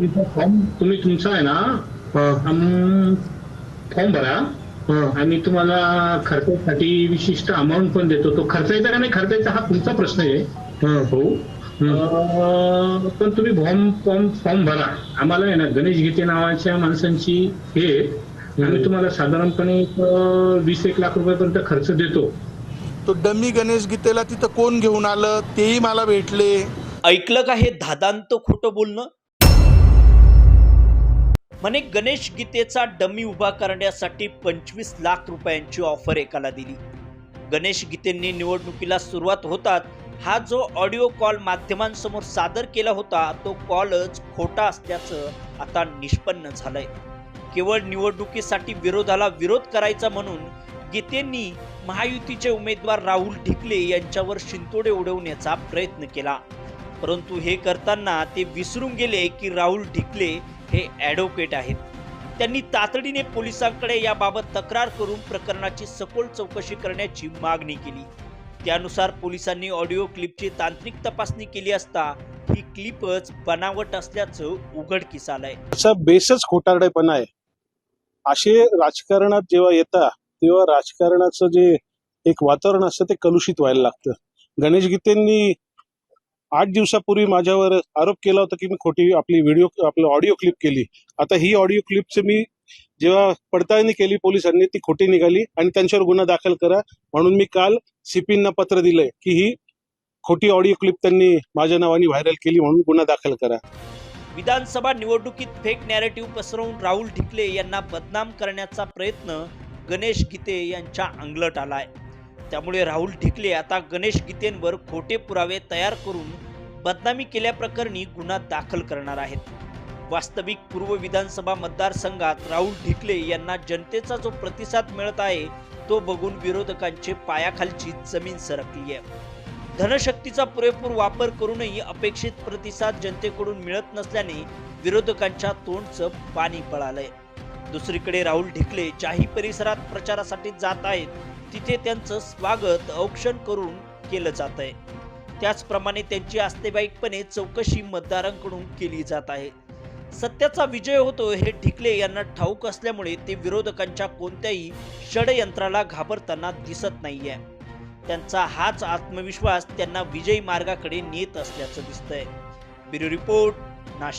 तुम्ही तुमचा आहे ना? फॉर्म भरा. हा. आम्ही तुम्हाला खर्चासाठी विशिष्ट अमाऊंट पण देतो. तो खर्चायचा का नाही? खर्चायचा हा तुमचा प्रश्न आहे. हा. पण तुम्ही फॉर्म फॉर्म फॉर्म भरा. आम्हाला आहे ना गणेश गीते नावाच्या माणसांची हे. आम्ही तुम्हाला साधारणपणे वीस एक लाख रुपयापर्यंत खर्च देतो. तो डमी गणेश गीतेला तिथं कोण घेऊन आलं? तेही मला भेटले. ऐकलं का हे धादांत खोटं बोलणं? म्हणे गणेश गीतेचा डमी उभा करण्यासाठी पंचवीस लाख रुपयांची ऑफर एकाला दिली. गणेश गीतेंनी निवडणुकीला सुरुवात होतात हा जो ऑडिओ कॉल माध्यमांसमोर सादर केला होता तो कॉलच खोटा असल्याचं आता निष्पन्न झालंय. केवळ निवडणुकीसाठी विरोधाला विरोध करायचा म्हणून गीतेंनी महायुतीचे उमेदवार राहुल ढिकले यांच्यावर शिंतोडे उडवण्याचा प्रयत्न केला. परंतु हे करताना ते विसरून गेले की राहुल ढिकले हे ॲडव्होकेट आहेत. त्यांनी तातडीने पोलिसांकडे याबाबत तक्रार करून प्रकरणाची सखोल चौकशी करण्याची मागणी केली. त्यानुसार पोलिसांनी ऑडिओ क्लिपची तांत्रिक तपासणी केली असता ही क्लिपच बनावट असल्याचं उघडकीस आलंय. त्याचा बेसच खोटारडेपणा आहे. असे राजकारणात जेव्हा येतात तेव्हा राजकारणाचं जे एक वातावरण असतं ते कलुषित व्हायला लागतं. गणेश गीतेंनी आठ दिवसापूर्वी माझ्यावर आरोप केला होता की मी खोटी आपली व्हिडिओ आपलं ऑडिओ क्लिप केली. आता ही ऑडिओ क्लिपचे मी जेव्हा पडताळणी केली पोलिसांनी ती खोटी निघाली आणि त्यांच्यावर गुन्हा दाखल करा. म्हणून मी काल सीपींना पत्र दिलंय की ही खोटी ऑडिओ क्लिप त्यांनी माझ्या नावाने व्हायरल केली म्हणून गुन्हा दाखल करा. विधानसभा निवडणुकीत फेक नॅरेटिव्ह पसरवून राहुल ढिकले यांना बदनाम करण्याचा प्रयत्न गणेश गीते यांच्या अंगलट आलाय. त्यामुळे राहुल ढिकले आता गणेश गीतेंवर खोटे पुरावे तयार करून बदनामी केल्याप्रकरणी गुन्हा दाखल करणार आहेत. वास्तविक पूर्व विधानसभा मतदारसंघात राहुल ढिकले यांना जनतेचा जो प्रतिसाद मिळत आहे तो बघून विरोधकांचे पायाखालची जमीन सरकली आहे. धनशक्तीचा पुरेपूर वापर करूनही अपेक्षित प्रतिसाद जनतेकडून मिळत नसल्याने विरोधकांच्या तोंडचं पाणी पळालंय. दुसरीकडे राहुल ढिकले ज्याही परिसरात प्रचारासाठी जात आहेत तिथे त्यांचं स्वागत औक्षण करून केलं जात आहे. त्याचप्रमाणे त्यांची आस्तेबाईकपणे चौकशी मतदारांकडून केली जात आहे. सत्याचा विजय होतो हे ढिकले यांना ठाऊक असल्यामुळे ते विरोधकांच्या कोणत्याही षडयंत्राला घाबरताना दिसत नाहीये. त्यांचा हाच आत्मविश्वास त्यांना विजयी मार्गाकडे नेत असल्याचं दिसतंय. Bureau report